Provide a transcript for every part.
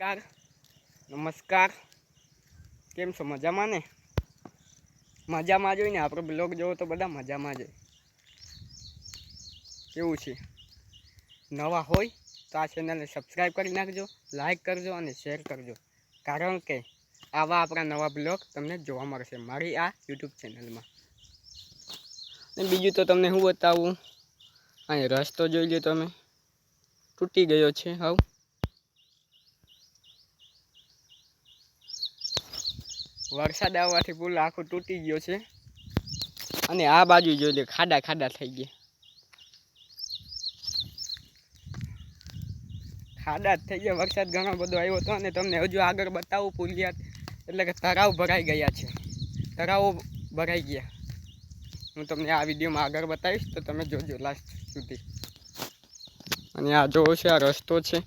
નમસ્કાર. નમસ્કાર. કેમ છો? મજામાં ને? મજામાં જોઈને આપણો બ્લોગ જોવો તો બધા મજામાં જ. કેવું છે? નવા હોય તો આ ચેનલને સબસ્ક્રાઈબ કરી નાખજો લાઈક કરજો અને શેર કરજો. કારણ કે આવા આપણા નવા બ્લોગ તમને જોવા મળશે મારી આ યુટ્યુબ ચેનલમાં અને બીજું તો તમને હું બતાવું. અહીં રસ્તો જોઈ લો તમે. તૂટી ગયો છે, હાવ. વરસાદ આવવાથી પુલ આખો તૂટી ગયો છે. અને આ બાજુ લે ખાડા ખાડા થઈ ગયા. ખાડા જ થઈ ગયા. વરસાદ ઘણો બધો આવ્યો હતો અને તમને હજુ આગળ બતાવું ગયા એટલે કે તળાવ ભરાઈ ગયા છે. તળાવો ભરાઈ ગયા. હું તમને આ વિડીયોમાં આગળ બતાવીશ તો તમે જોજો લાસ્ટ સુધી. અને આ જોવો છે, આ રસ્તો છે.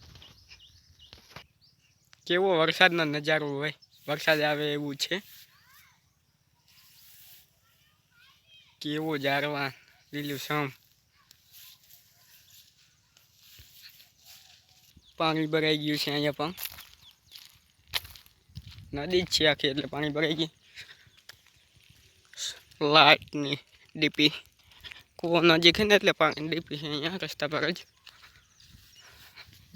કેવો વરસાદનો નજારો હોય. વરસાદ આવે એવું છે. કેવો જારવા, લીલું સમ પાણી ભરાઈ ગયું છે અહીંયા પણ. નદી જ છે આખી એટલે પાણી ભરાઈ ગયું. લાઇટની ડીપી. કૂવો નજીક ને એટલે પાણી ડીપી છે અહીંયા રસ્તા પર જ.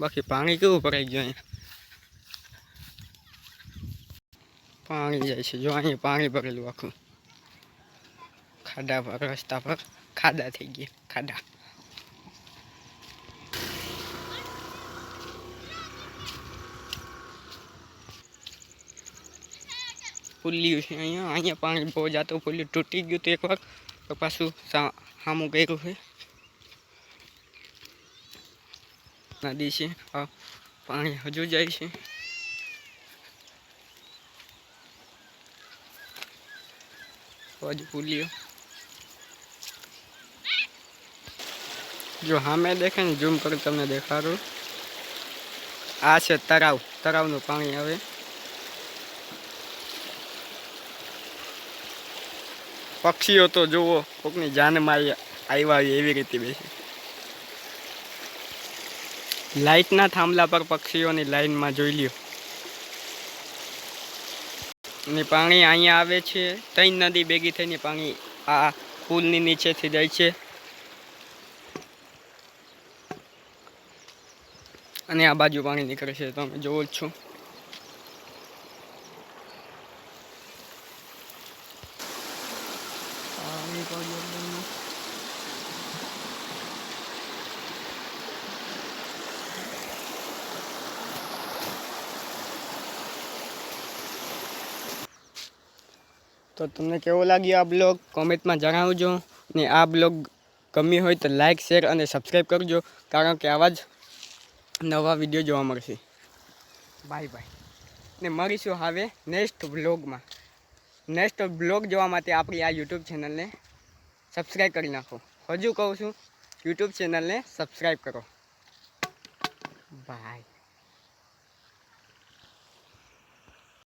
બાકી પાણી કેવું ભરાઈ ગયું અહીંયા? પાણી જાય છે. જો અહીંયા પાણી ભરેલું આખું. ખાડા પર, રસ્તા પર. ખાડા થઈ ગયા, ખાડા. ફૂલ્યું છે અહીંયા. અહીંયા પાણી બહુ જાતું ફૂલ્યું. તૂટી ગયું હતું એકવાર, તો પાછું સામું કર્યું છે. નદી છે. પાણી હજુ જાય છે. હજુ પુલિયો જો સામે દેખે ને ઝૂમ કરી તમને દેખાડું. આ છે તળાવ તળાવનું પાણી આવે. પક્ષીઓ તો જુઓ, કોકની જાનમાં આવી- આવ્યા હોય એવી રીતે બેસી. લાઇટના થાંભલા પર પક્ષીઓની લાઈનમાં જોઈ લ્યો. ને પાણી અહીંયા આવે છે. ત્રણ નદી ભેગી થઈને પાણી આ પુલની નીચેથી જાય છે. અને આ બાજુ પાણી નીકળે છે. તમે જોવો જ છો. પાણી પણ એકદમ તો તમને કેવો લાગ્યો આ બ્લોગ? કોમેન્ટમાં જણાવજો. ને આ બ્લોગ ગમ્યો હોય તો લાઇક શેર અને સબસ્ક્રાઈબ કરજો. કારણ કે આવા જ નવા વીડિયો જોવા મળશે. Bye bye. ને મળીશું હવે નેક્સ્ટ બ્લોગમાં. નેક્સ્ટ બ્લોગ જોવા માટે આપણી આ યુટ્યુબ ચેનલને સબસ્ક્રાઈબ કરી નાખો. હજુ કહું છું યુટ્યુબ ચેનલને સબસ્ક્રાઈબ કરો. બાય.